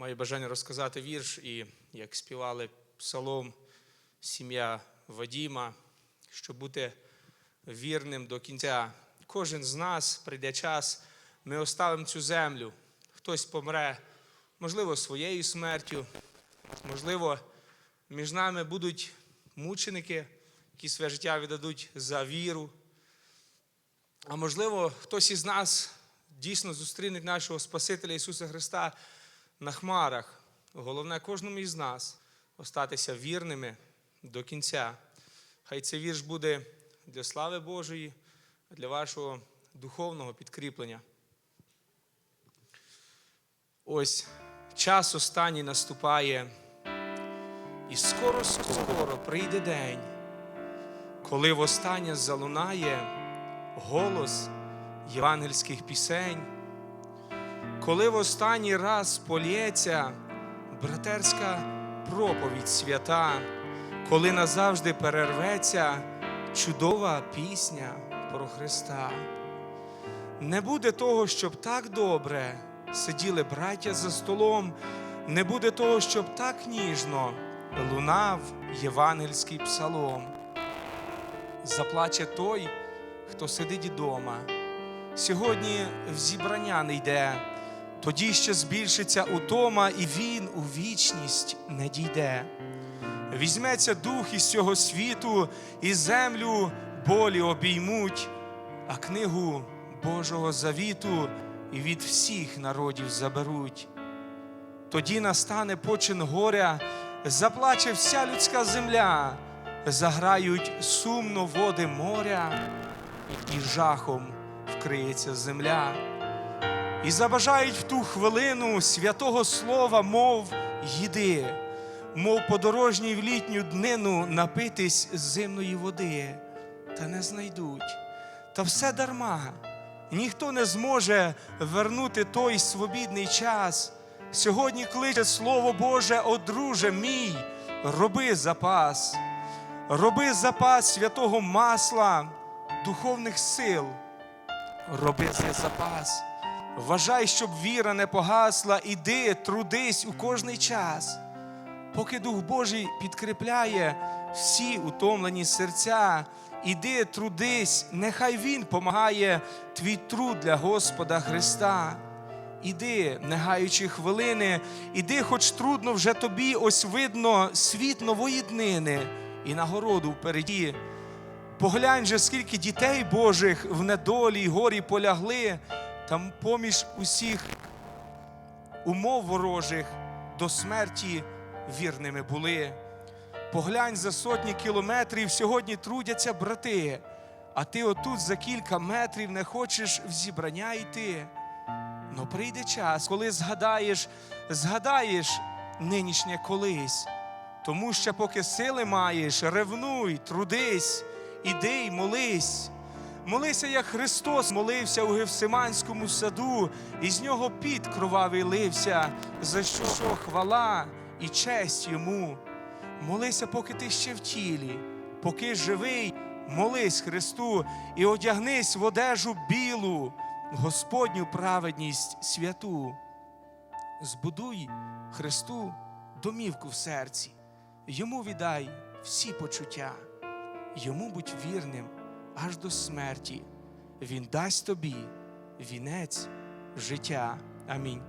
маю бажання розказати вірш, і як співали псалом сім'я Вадіма, щоб бути вірним до кінця. Кожен з нас прийде час, ми оставимо цю землю. Хтось помре, можливо, своєю смертю, можливо, між нами будуть мученики, які своє життя віддадуть за віру. А можливо, хтось із нас дійсно зустріне нашого Спасителя Ісуса Христа на хмарах. Головне кожному із нас остатися вірними до кінця. Хай цей вірш буде для слави Божої, для вашого духовного підкріплення. Ось час останній наступає, і скоро, скоро прийде день, коли востаннє залунає голос євангельських пісень, коли в останній раз полється братерська проповідь свята, коли назавжди перерветься чудова пісня про Христа. Не буде того, щоб так добре сиділи браття за столом, не буде того, щоб так ніжно лунав євангельський псалом. Заплаче той, хто сидить вдома. Сьогодні в зібрання не йде, тоді ще збільшиться утома, і він у вічність не дійде. Візьметься дух із цього світу, і землю болі обіймуть, а книгу Божого завіту і від всіх народів заберуть. Тоді настане почин горя, заплаче вся людська земля, заграють сумно води моря, і жахом вкриється земля. І забажають в ту хвилину святого слова, мов їди, мов подорожній в літню днину напитись зимної води, та не знайдуть. Та все дарма, ніхто не зможе вернути той свобідний час. Сьогодні кличе Слово Боже, о друже мій, роби запас, роби запас святого масла, духовних сил, роби цей запас. Вважай, щоб віра не погасла, іди, трудись у кожний час. Поки Дух Божий підкріпляє всі утомлені серця, іди, трудись, нехай Він помагає твій труд для Господа Христа. Іди, не гаючи хвилини, іди, хоч трудно вже тобі, ось видно світ нової днини і нагороду впереді. Поглянь же, скільки дітей Божих в недолі й горі полягли, там поміж усіх умов ворожих до смерті вірними були. Поглянь за сотні кілометрів, сьогодні трудяться брати, а ти отут за кілька метрів не хочеш в зібрання йти. Но прийде час, коли згадаєш, згадаєш нинішнє колись. Тому що поки сили маєш, ревнуй, трудись, іди й молись. Молися, як Христос молився у Гевсиманському саду, і з нього під кровавий лився, за що хвала і честь йому. Молися, поки ти ще в тілі, поки живий, молись Христу і одягнись в одежу білу, Господню праведність святу. Збудуй Христу домівку в серці, йому віддай всі почуття, йому будь вірним аж до смерті. Він дасть тобі вінець життя. Амінь.